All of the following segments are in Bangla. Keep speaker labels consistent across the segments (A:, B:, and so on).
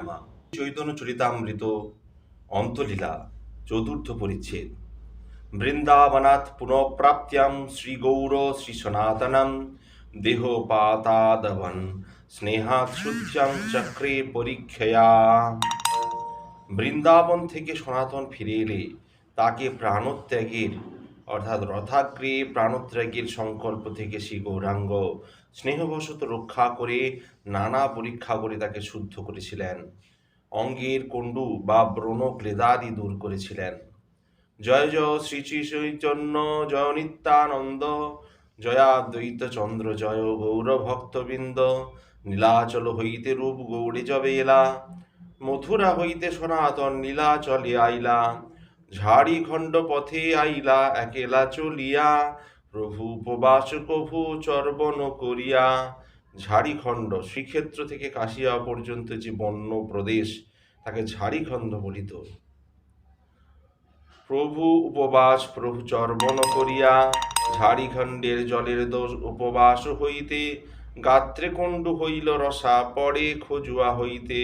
A: নামা চৈতন্য চরিতামৃত, অন্তলীলা, চতুর্থ পরিচ্ছেদ। বৃন্দাবনাথ পুনঃপ্রাপ্ত্যাম শ্রীগৌর শ্রী সনাতনম। দেহপাতাদবন স্নেহাৎ শুচ্যাং চক্রে পরীক্ষয়া। বৃন্দাবন থেকে সনাতন ফিরে এলে তাকে প্রাণত্যাগের, অর্থাৎ রথাগ্রে প্রাণত্যাগের সংকল্প থেকে শ্রী গৌরাঙ্গ স্নেহবশত রক্ষা করে, নানা পরীক্ষা করে তাকে শুদ্ধ করেছিলেন। অঙ্গের কণ্ডু বা ব্রণ ক্লেদাদি দূর করেছিলেন। জয় জয় শ্রী চৈতন্য, জয় নিত্যানন্দ জয়াদ্বৈত চন্দ্র, জয় গৌর ভক্তবৃন্দ, নীলাচল হইতে রূপ গৌড়ে জবে এলা, মথুরা হইতে সনাতন নীলাচলে আইলা, ঝাড়িখণ্ড পথে আইলা, একেলা চলিয়া প্রভু উপবাস কভু চর্বণ করিয়া ঝাড়িখণ্ড, শ্রীক্ষেত্র থেকে কাশিয়া পর্যন্ত যে বন্য প্রদেশ, তাকে ঝাড়িখণ্ড বলিত। প্রভু উপবাস, প্রভু চর্বণ করিয়া ঝাড়িখণ্ডের জলের দোষ উপবাস হইতে গাত্রে কণ্ডু হইল রসা পড়ে খোজুয়া হইতে।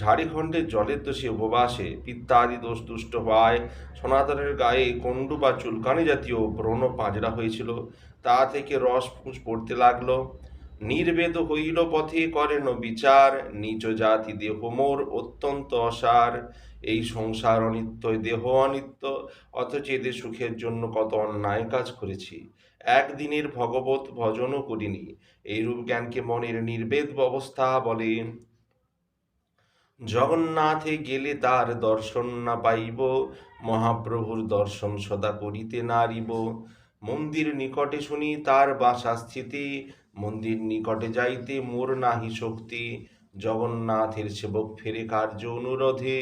A: ঝাড়িখণ্ডের জলের দোষে উপবাসে, পিত্তাদি দোষ দুষ্ট হওয়ায় সনাতনের গায়ে কণ্ডু বা চুলকানি জাতীয় ব্রণ পাঁজরা হয়েছিল। তা থেকে রস ফুঁস পড়তে লাগল। নির্বেদ হইল পথে, করেন বিচার। নিচ জাতি দেহ মোর অত্যন্ত অসার। এই সংসার অনিত্য দেহ অনিত্য, অথচ এদের সুখের জন্য কত অন্যায় কাজ করেছি। একদিনের ভগবত ভজনও করিনি। এইরূপ জ্ঞানকে মনের নির্বেদ অবস্থা বলে জগন্নাথে গেলে তার দর্শন না পাইব, মহাপ্রভুর দর্শন সদা করিতে নারিব মন্দির নিকটে শুনি তার বাসা স্থিতি মন্দির নিকটে যাইতে মোর নাহি শক্তি। জগন্নাথের সেবক ফেরে কার্য অনুরোধে।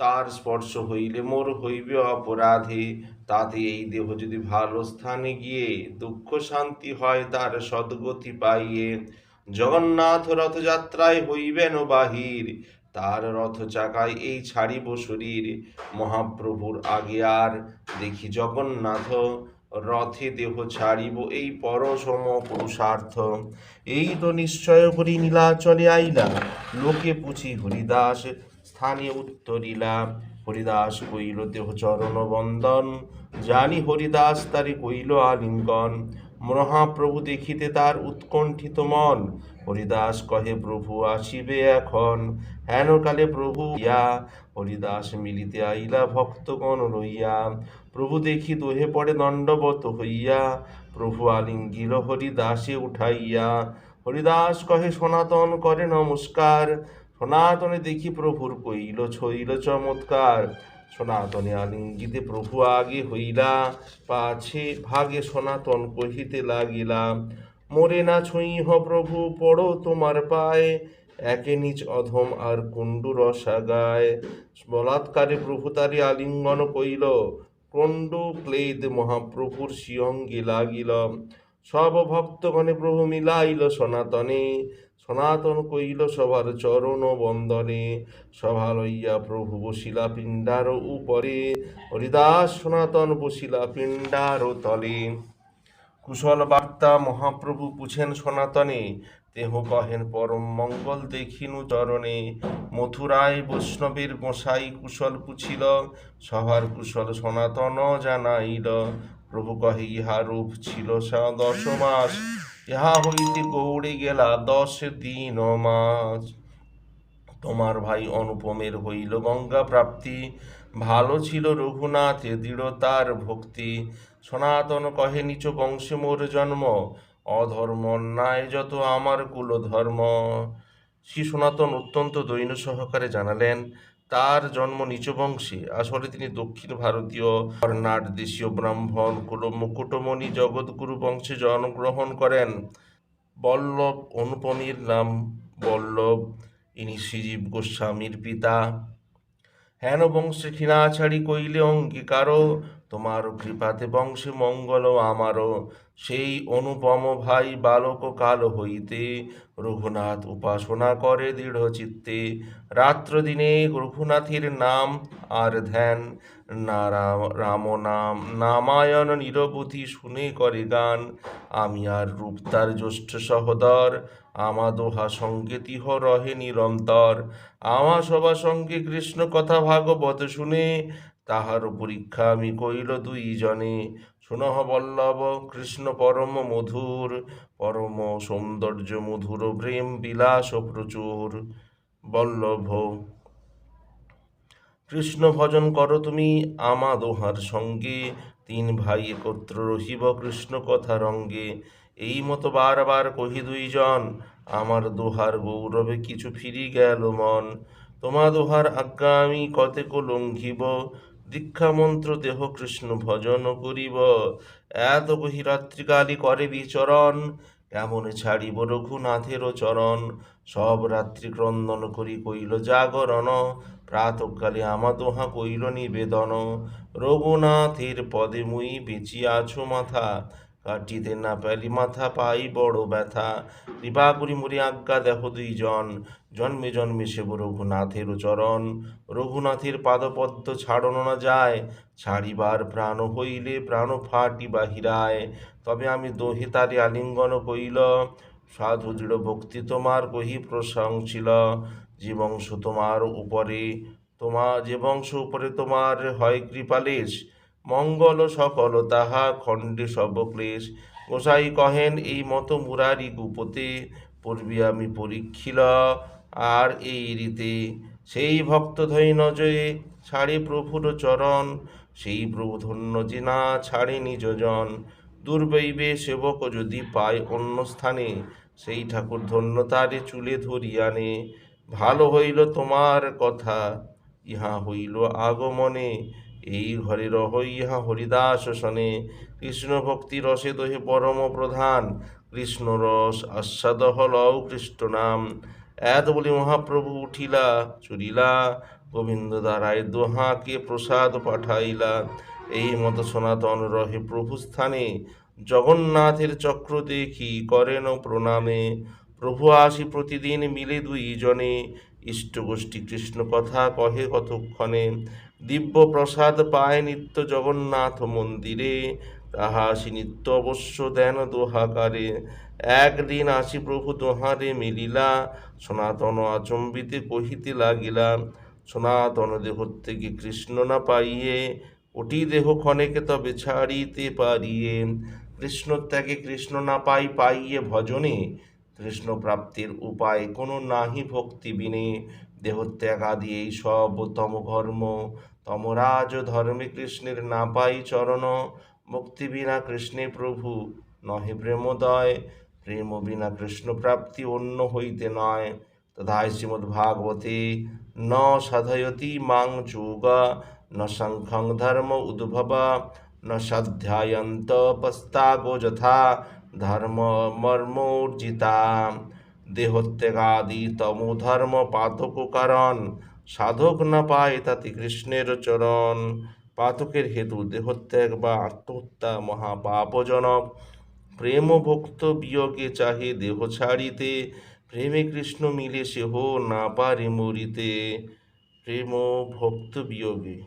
A: তার স্পর্শ হইলে মোর হইবে অপরাধে। তাতে এই দেহ যদি ভালো স্থানে গিয়ে দুঃখ শান্তি হয়, তার সদ্গতি পাইয়ে জগন্নাথ রথযাত্রায় হইবেন বাহির, তার রথ চাকায় এই ছাড়িব শরীর। মহাপ্রভুর আগে আর দেখি জগন্নাথ, রথে দেহ ছাড়িব এই পরসম পুরুষার্থ। এই তো নিশ্চয় করি নীলাচলে আইলা লোকে পুছি হরিদাস, স্থানে উত্তরিলা হরিদাস কইল, দেহ চরণ বন্দন, জানি হরিদাস তারে কইল আলিঙ্গন। মহাপ্রভু দেখিতে তার উৎকণ্ঠিত মন। হরিদাস কহে, প্রভু আসিবে এখন। হেন কালে প্রভু ইয়া হরিদাস মিলিতে আইলা, ভক্তগণ লইয়া প্রভু দেখি দোহে পড়ে দণ্ডবত হইয়া। প্রভু আলিঙ্গিল হরিদাসে উঠাইয়া হরিদাস কহে, সনাতন করে নমস্কার। সনাতনে দেখি প্রভুর কইল ছইল চমৎকার। সনাতনে আলিঙ্গিতে প্রভু আগে হইলা পাছে, ভাগে সনাতন কহিতে লাগিলা, মোরে না ছুঁইহ প্রভু, পড়ো তোমার পায়ে, একে নিচ অধম আর কুণ্ডু রসা গায়। বলাৎকারে প্রভু তারি আলিঙ্গন কইল, কণ্ডু, ক্লেদ, মহাপ্রভুর শিয়ঙ্গে লাগিল। সব ভক্তগণে প্রভু মিলাইল সনাতনে। সনাতন কইল সবার চরণ বন্দনে সভা লইয়া প্রভু বসিলা পিণ্ডার উপরে, হরিদাস সনাতন বসিলা পিণ্ডার তলে। কুশল বার্তা মহাপ্রভু পুছেন সনাতনে দেহ কহেন পরম মঙ্গল দেখিনু চরণে। মথুরায় বৈষ্ণবের গোসাই কুশল পুছিল, সভার কুশল সনাতন জানাইল। প্রভু কহে, ইহা রূপ ছিল সা দশ মাস ইহা হইতে গৌড়ে গেলা দশ দিন মাস। তোমার ভাই অনুপমের হইল গঙ্গা প্রাপ্তি। ভালো ছিল রঘুনাথে দৃঢ় তার ভক্তি। সনাতন কহে, নিচ বংশে মোর জন্ম। অধর্ম অন্যায় যত আমার কুল ধর্ম শ্রী সনাতন অত্যন্ত দৈন্য সহকারে জানালেন তার জন্ম নিচ বংশে আসলে তিনি দক্ষিণ ভারতীয় কর্ণাট দেশীয় ব্রাহ্মণ কুল মুকুটমণি জগৎগুরু বংশে জন্মগ্রহণ করেন। বল্লভ অনুপমীর নাম বল্লভ। ইনি শ্রীজীব গোস্বামীর পিতা। হেন বংশে ক্ষীণাছাড়ি কইলে অঙ্গীকারও, তোমার কৃপাতে বংশে মঙ্গল আমারও। সেই অনুপম ভাই বালক কাল হইতে রঘুনাথ উপাসনা করে দৃঢ় চিত্তে। রাত্র দিনে রঘুনাথের নাম আর ধ্যান না রাম- নাম নামায়ণ নিরবধি শুনে করে গান। আমি আর রূপ তার জ্যৈষ্ঠ সহদর আমা দোহা সঙ্গে তিহ রহে নিরন্তর। আমা সভা সঙ্গে কৃষ্ণ কথা ভাগবত শুনে, তাহার পরীক্ষা আমি কইল দুই জনে শুনহ বল্লভ, কৃষ্ণ পরম মধুর, পরম সৌন্দর্য মধুর প্রেম বিলাস প্রচুর। বল্লভ, কৃষ্ণ ভজন করো তুমি আমা দোহার সঙ্গে, তিন ভাই একত্র রহিব কৃষ্ণ কথা রঙ্গে। এই মতো বারবার কহি দুইজন, আমার দোহার গৌরবে কিছু ফিরি গেল মন। তোমা দোহার আজ্ঞা আমি কতেক লঙ্ঘিব দীক্ষা মন্ত্র দেহ কৃষ্ণ ভজন করিব। এত কহি রাত্রিকালী করে বিচরণ, কেমন ছাড়িব রঘুনাথেরও চরণ? সব রাত্রি ক্রন্দন করি কইল, জাগরণ, প্রাতকালে আমা দোহা কইল নিবেদন। রঘুনাথের পদে মুই বেঁচিয়াছো মাথা কাটিতে না পারি মাথা পাই বড় ব্যথা। কৃপা করি মরি আজ্ঞা দেখো দুইজন। জন্মে জন্মে সেব রঘুনাথের চরণ। রঘুনাথের পাদপদ্ম ছাড়ন না যায়। ছাড়িবার প্রাণ হইলে প্রাণ ফাটি বাহিরায় তবে আমি দোহে তারে আলিঙ্গন কইল, সাধু দৃঢ় ভক্তি তোমার কহি প্রশংসিল। যে বংশ তোমার উপরে তোমার যে বংশ উপরে তোমার হয় কৃপালেশ মঙ্গল সকল তাহা খণ্ডে সব ক্লেশ গোসাই কহেন, এই মতো মুরারি গুপতে পড়বি আমি পরীক্ষিল, আর এই রীতে সেই ভক্ত ধৈর্যয়ে ছাড়ে প্রভুর চরণ, সেই প্রভু ধন্য যে না ছাড়ে নিজজন দুর্বৈবে সেবক যদি পায় অন্য স্থানে, সেই ঠাকুর ধন্য তারে চুলে ধরিয়ানে ভালো হইল তোমার কথা, ইহা হইল আগমনে। এই ঘরে রহ ইহা হরিদাস শনে। কৃষ্ণ ভক্তি রসে দহে পরম প্রধান। কৃষ্ণ রস আস্বাদহ লও কৃষ্ণ নাম। এত বলি মহাপ্রভু উঠিলা, চুরিলা গোবিন্দ দ্বারায় দোহাকে প্রসাদ পাঠাইলা। এই মত সনাতন রহে প্রভু স্থানে। জগন্নাথের চক্র দেখি করেন প্রণামে। প্রভু আসি প্রতিদিন মিলে দুই জনে ইষ্ট গোষ্ঠী কৃষ্ণ কথা কহে কতক্ষণে। দিব্য প্রসাদ পায় নিত্য জগন্নাথ মন্দিরে, তাহা আসি নিত্য অবশ্য দেন দোহাকারে। একদিন আসি প্রভু দোহারে মিলিলা, সনাতন আচম্বিতে কহিতে লাগিলা, সনাতন দেহ থেকে কৃষ্ণ না পাইয়ে ওটি দেহ ক্ষণেকে তবে ছাড়িতে পারিয়ে। কৃষ্ণ ত্যাগে কৃষ্ণ না পাই পাইয়ে ভজনে কৃষ্ণ প্রাপ্তির উপায় কোনো নাহি ভক্তি বিনে দেহত্যাগ আদি এই সব তম কর্ম তমরাজ ধর্মী কৃষ্ণের না পাই চরণ, মুক্তি বিনা কৃষ্ণে প্রভু, নহে প্রেমোদয়, প্রেম বিনা কৃষ্ণ প্রাপ্তি অন্য হইতে নয়। তথায় শ্রীমদ্ ভাগবতে ন সাধয়তি মাং যোগ, ন শঙ্খং ধর্ম উদ্ভব, ন সাধ্যায়ন্ত পস্তাগো যথা, ধর্ম মর্মোর্জিতা। দেহত্যাগাদি তমো ধর্ম পাতক কারণ সাধক না পায় তাতে কৃষ্ণের চরণ। পাতকের হেতু দেহত্যাগ বা আত্মহত্যা মহাপাপজনক। প্রেম ভক্ত বিয়োগে চাহে দেহ ছাড়িতে। প্রেমে কৃষ্ণ মিলে সেহ না পারে মরিতে। প্রেম ভক্ত বিয়োগে।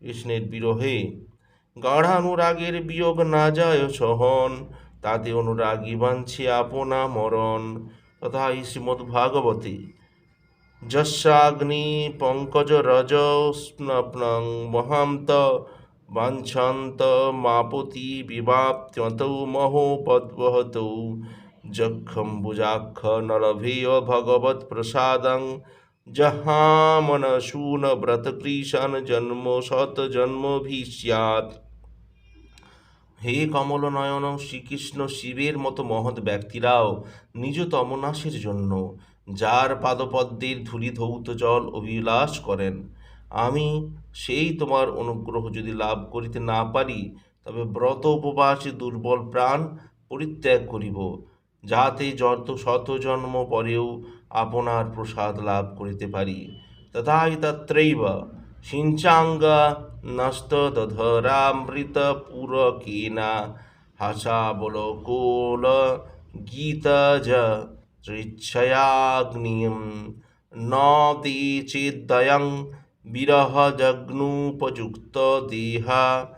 A: কৃষ্ণের বিরহে। গাঢ়ানুরাগের বিয়োগ না যায় সহন। তাতে অনুরাগী বাঞ্ছে আপনা মরণ। তথা শ্রীমদ্ ভাগবতী যস্যাগ্নি পঙ্কজ রজ স্নপ্নং মহান্ত বাঞ্ছন্ত মাপতি বিবাপ্ত্যতৌ মহোপদ্বহতৌ। যক্ষম্বুজাক্ষ নলভেয় ভগবৎ প্রসাদং। জহামন শূন ব্রত কৃষণ জন্ম শত জন্মভি স্যাৎ। হে কমল নয়ন শ্রীকৃষ্ণ শিবের মতো মহৎ ব্যক্তিরাও নিজ তমনাশের জন্য যার পাদপদ্মের ধূলি ধৌত জল অভিলাষ করেন। আমি সেই তোমার অনুগ্রহ যদি লাভ করিতে না পারি, তবে ব্রত উপবাসে দুর্বল প্রাণ পরিত্যাগ করিব যাতে যত শত জন্ম পরেও আপনার প্রসাদ লাভ করিতে পারি। তথাই তত্রৈব, সিঞ্চাঙ্গা নষ্ট দধরামৃত পুরকেনা হাসাবলোকোল গীতজ তৃচ্ছয়াগ্নিম ন চেদ্দয়ং বিরহজগ্নুপযুক্ত দেহা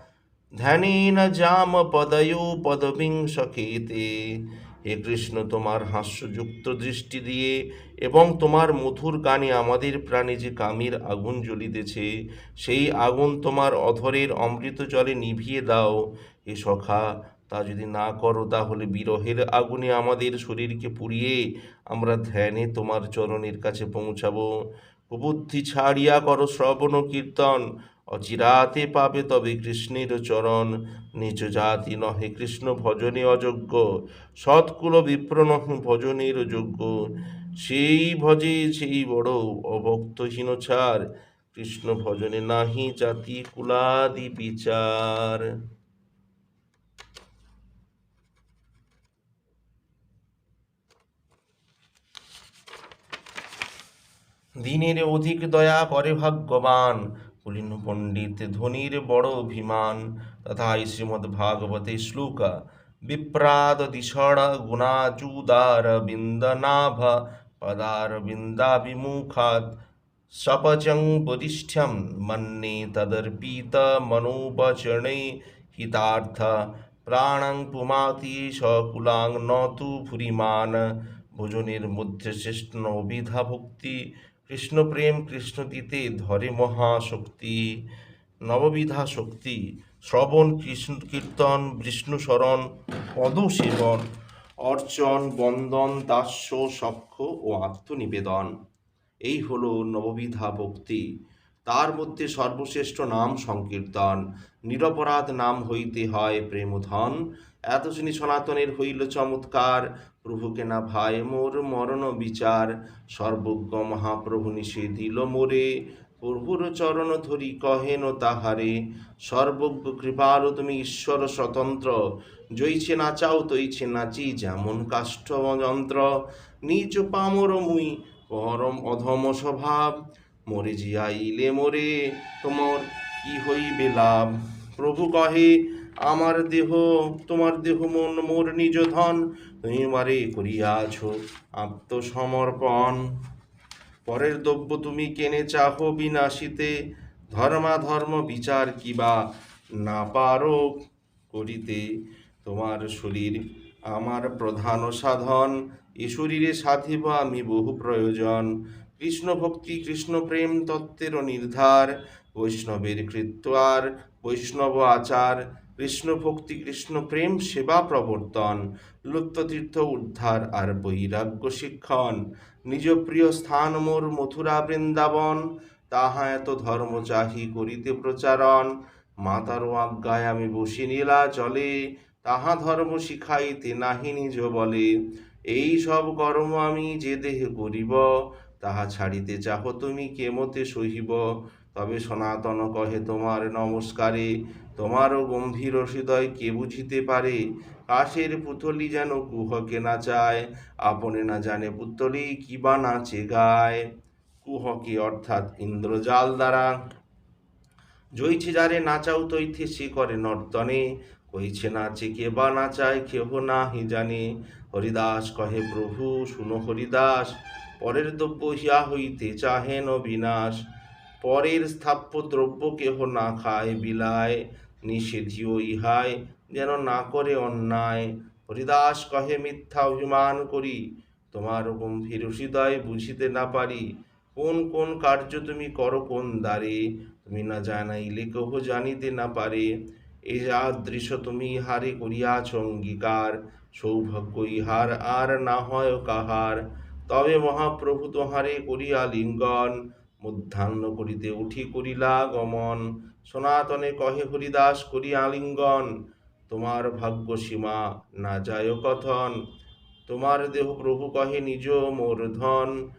A: ধ্যানেন জামপদयो পদবিংশকেতে হে কৃষ্ণ, তোমার হাস্যযুক্ত দৃষ্টি দিয়ে এবং তোমার মধুর গানে আমাদের প্রাণে যে কামের আগুন জ্বলিতেছে, সেই আগুন তোমার অধরের অমৃত জলে নিভিয়ে দাও। হে সখা তা যদি না করো তাহলে বিরহের আগুনে আমাদের শরীরকে পুড়িয়ে আমরা ধ্যানে তোমার চরণের কাছে পৌঁছাবো। কুবুদ্ধি ছাড়িয়া করো শ্রবণ কীর্তন। অচিরাতে পাবে তবে কৃষ্ণের চরণ। নিজ জাতি নহে কৃষ্ণ ভজনে অযোগ্য। সৎকুল বিপ্র নহে ভজনের যোগ্য। সেই ভজে সেই বড় অভক্তহীন ছাড় কৃষ্ণ ভজনে নাহি জাতি কুলাদি বিচার। দিনের অধিক দয়া করে ভাগ্যবান। কুলীন পণ্ডিত ধনির বড় অভিমান। তথা শ্রীমদ্ ভাগবতে শ্লোকা, বিপ্রাদ দিষড় গুণাচুদার বিন্দনাভ পদার বিন্দাভিমুখাৎ সপচং বরিষ্ঠ্যম মন্যে তদর্পিত মনোবচনে হিতার্থ প্রাণং পুমাতি সকুলাং নতু ভুরিমান। ভোজনের মধ্যে শ্রেষ্ঠ নবিধা ভক্তি কৃষ্ণ প্রেম কৃষ্ণ দিতে ধরে মহাশক্তি, নববিধা শক্তি, শ্রবণ কৃষ্ণ কীর্তন, বিষ্ণু শরণ পদ সেবন অর্চন, বন্দন, দাস্য, সক্ষ ও আত্মনিবেদন। এই হলো নববিধা ভক্তি। তার মধ্যে সর্বশ্রেষ্ঠ নাম সংকীর্তন। নিরপরাধ নাম হইতে হয় প্রেমধন। এত শুনি সনাতনের হইল চমৎকার। প্রভুকে না ভাই মোর মরণ বিচার, সর্বজ্ঞ মহাপ্রভু নিষেধিল মোরে। প্রভুর চরণ ধরি কহেন তাহারে, সর্বজ্ঞ কৃপার তুমি ঈশ্বর স্বতন্ত্র। জইছে নাচাও তৈছে নাচি যেমন কাষ্ঠ যন্ত্র। নিজ পামর মুই পরম অধম স্বভাব, মরে জিয়াইলে মোরে, তোমার কি হইবে লাভ? প্রভু কহে, আমার দেহ, তোমার দেহ মন, মোর নিজ ধন তুমি মারে করিয়াছ আত্মসমর্পণ। পরের দ্রব্য তুমি কেনে চাহ বিনাশিতে। ধর্মাধর্ম বিচার কিবা না পারো করিতে। তোমার শরীর আমার প্রধান সাধন। এ শরীরে সাধিব আমি বহু প্রয়োজন। কৃষ্ণ ভক্তি, কৃষ্ণ প্রেম তত্ত্বের নির্ধার। বৈষ্ণবের কৃত্য আর বৈষ্ণব আচার। কৃষ্ণ ভক্তি কৃষ্ণ প্রেম সেবা প্রবর্তন, লুপ্ততীর্থ উদ্ধার আর বৈরাগ্য শিক্ষণ। নিজ প্রিয় স্থান মোর মথুরা বৃন্দাবন তাহা এত ধর্ম চাহি করিতে প্রচারণ। মাতার আজ্ঞায় আমি বসি নীলা চলে তাহা ধর্ম শিখাইতে নাহি নিজ বলে। এই সব কর্ম আমি যে দেহে করিব, তাহা ছাড়িতে চাহ তুমি কেমতে সহিব? তবে সনাতন কহে তোমার নমস্কারে তোমারও গম্ভীর হৃদয় কে বুঝিতে পারে? কাশের পুতলি যেন কুহকে না চায়? আপনে না জানে পুতলি কিবা নাচে গায়? কুহকে অর্থাৎ ইন্দ্রজাল দ্বারা। জইছে যারে নাচাও তৈথে সে করে নর্তনে। কইছে নাচে কে বা নাচায় কেহ নাহি জানে। হরিদাস কহে, প্রভু, শুনো হরিদাস, পরের দ্রব্য হিয়া হইতে চাহেন বিনাশ পরের স্থাপ্য দ্রব্য কেহ না খায়, বিলায়। নিষেধিও ইহায় যেন না করে অন্যায়। হরিদাস কহে, মিথ্যা অভিমান করি। তোমার গম্ভীর হৃদয় বুঝিতে না পারি। কোন কোন কার্য তুমি করো কোন দ্বারে? তুমি না জানাইলে কেহ জানিতে না পারে। এ যা দৃশ্য তুমি ইহারে করিয়াছ, অঙ্গীকার। সৌভাগ্য ইহার আর না হয় কাহার। তবে মহাপ্রভু তোমারে করিয়া লিঙ্গন। মধ্যাহ্ন করিতে উঠি করিলা গমন। সনাতনে কহে হরিদাস, করি আলিঙ্গন। তোমার ভাগ্য সীমা না যায় কথন। তোমার দেহ প্রভু কহে নিজ মোর ধন।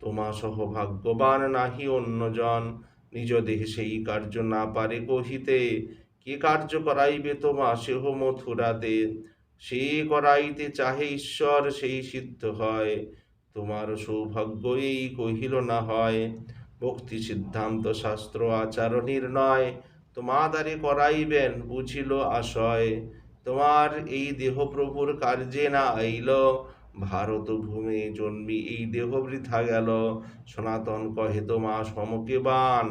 A: তোমা সহ ভাগ্যবান নাহি অন্যজন। নিজ দেহে সেই কার্য না পারে কহিতে। কে কার্য করাইবে তোমা সেহ মথুরাতে? সে করাইতে চাহে ঈশ্বর, সেই সিদ্ধ হয়। তোমার সৌভাগ্য এই কহিল না হয়। ভক্তি সিদ্ধান্ত শাস্ত্র আচার নির্ণয়। তোমাদারে করাইবেন, বুঝিল আশয়। তোমার এই দেহ প্রভুর কার্যে না আইল। ভারত ভূমি জন্মি এই দেহ বৃথা গেল। সনাতন কহে তোমা সমকে বান।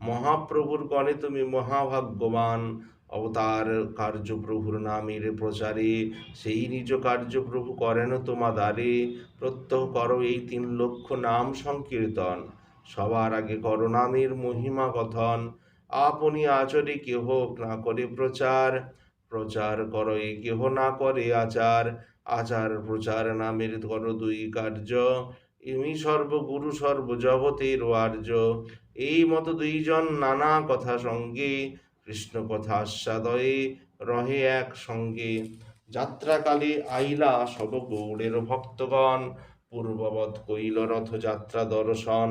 A: মহাপ্রভুর গণে তুমি মহাভাগ্যবান। অবতার কার্য প্রভুর নামের প্রচারে, সেই নিজ কার্য প্রভু করেন তোমাদারে প্রত্যহ করো এই তিন লক্ষ নাম সংকীর্তন। সবার আগে করো নামের মহিমা কথন। আপনি আচরে কেহ না করে প্রচার। প্রচার কর এ কেহ না করে আচার। আচার প্রচার নামের করো দুই কার্য। ইমি সর্বগুরু সর্বজগতের আর্য। এই মতো দুইজন নানা কথা সঙ্গে, কৃষ্ণ কথা আস্বাদয়ে রহে এক সঙ্গে। যাত্রাকালে আইলা সব গৌড়ের ভক্তগণ। পূর্ববৎ কইল রথযাত্রা দর্শন,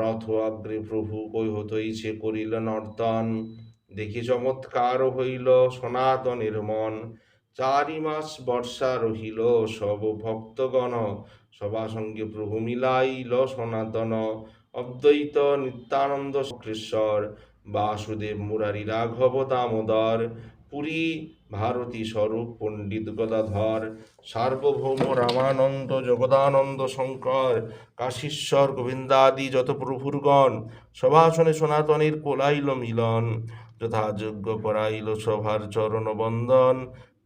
A: রথ অগ্রে প্রভু কৈহতইছে করিল নর্তন দেখি চমৎকার হইল সনাতনের মন। চারি মাস বর্ষা রহিল, সব ভক্তগণ সভা সঙ্গে প্রভু মিলাইল সনাতন। অদ্বৈত নিত্যানন্দ কৃষ্ণর, বাসুদেব মুরারি রাঘব দামোদর। পুরী ভারতী স্বরূপ পণ্ডিত গদাধর, সার্বভৌম রামানন্দ, জগদানন্দ শঙ্কর, কাশীশ্বর গোবিন্দাদি যত প্রভুরগণ সভাসনে সনাতনের কোলাইল মিলন, যথাযোগ্য করাইল সভার চরণ বন্দন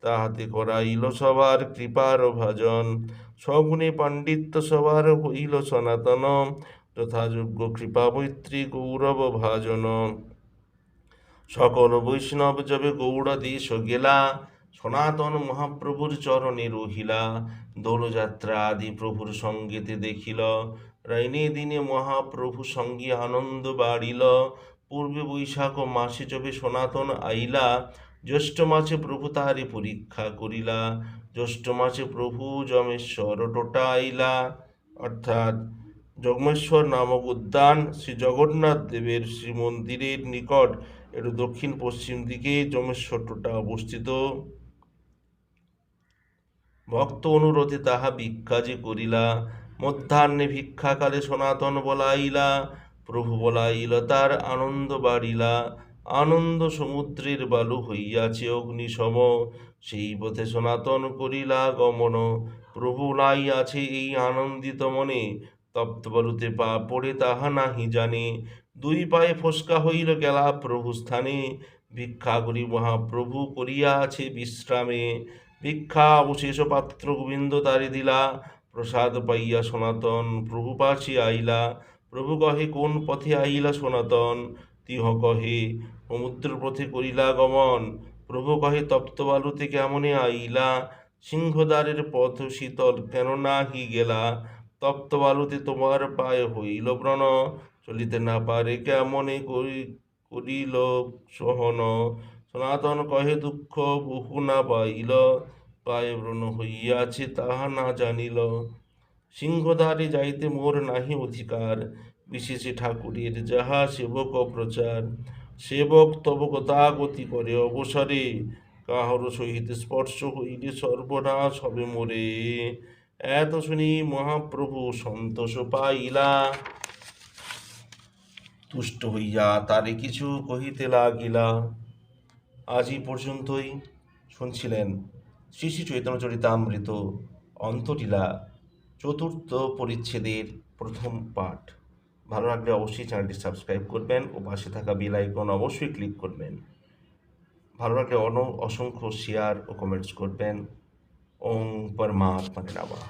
A: তাহাতে করাইল সবার কৃপার ভাজন, সগুণে পাণ্ডিত্য সবার হইল সনাতন, যথাযোগ্য কৃপাবৈত্রী গৌরব ভাজন। সকল বৈষ্ণব যবে গৌড় দেশ গেলা, সনাতন মহাপ্রভুর চরণে রহিলা দোলযাত্রা আদি প্রভুর সঙ্গেতে দেখিল, রাইনে দিনে মহাপ্রভু সঙ্গে আনন্দ বাড়িল, পূর্বে বৈশাখ মাসে যবে সনাতন আইলা, জ্যৈষ্ঠ মাসে প্রভু তাহারে পরীক্ষা করিলা, জ্যৈষ্ঠ মাসে প্রভু যমেশ্বর টোটা আইলা অর্থাৎ জগমেশ্বর নামক উদ্যান শ্রী জগন্নাথ দেবের শ্রী মন্দিরের নিকট এর দক্ষিণ পশ্চিম দিকে যমেশ্বর টোটা অবস্থিত। ভক্ত অনুরোধে তাহা ভিক্ষা যে করিলা, মধ্যাহ্নে ভিক্ষাকালে সনাতন বলাইলা, প্রভু বলাইল, তার আনন্দ বাড়িলা, আনন্দ সমুদ্রের বালু হইয়াছে অগ্নিসম সেই পথে সনাতন করিলা গমন, প্রভু নাই আছে এই আনন্দিত মনে তপ্ত বালুতে পা পড়ে তাহা নাহি জানে। দুই পায়ে ফসকা হইল গেলা প্রভু স্থানে ভিক্ষা করি মহাপ্রভু করিয়া আছে বিশ্রামে। ভিক্ষা অবশেষ পাত্র গোবিন্দ তারে দিলা। প্রসাদ পাইয়া সনাতন প্রভু পাশে আইলা। প্রভু কহে, কোন পথে আইলা সনাতন? তিহ কহে, সমুদ্র পথে করিলা গমন। প্রভু কহে, তপ্ত বালুতে কেমনে আইলা? সিংহদ্বারের পথ শীতল কেন না নাহি গেলা? তপ্ত বালুতে তোমার পায়ে হইল ব্রণ চলিতে না পারে, কেমনে করি, করিল সহন? সনাতন কহে, দুঃখ বহু না পাইল, পায়ে ব্রণ হইয়াছে তাহা না জানিল। সিংহদ্বারে যাইতে মোর নাহি অধিকার, বিশেষে ঠাকুরের যাহা সেবক প্রচার সেবক তবক তব গতি করে অবসরে, কাহর সহিত স্পর্শ হইলে সর্বনাশ হবে মোরে। এত শুনি মহাপ্রভু সন্তোষ পাইলা। তুষ্ট হইয়া তারে কিছু কহিতে লাগিলা। আজই পর্যন্তই শুনছিলেন শ্রী শ্রী চৈতন্য চরিতামৃত অন্তটিলা চতুর্থ পরিচ্ছেদের প্রথম পাঠ। ভালো লাগলে অবশ্যই চ্যানেলটি সাবস্ক্রাইব করবেন ও পাশে থাকা বেল আইকন অবশ্যই ক্লিক করবেন। ভালো লাগলে অন অসংখ্য শেয়ার ও কমেন্টস করবেন। ওং পরমাত্মা নামা।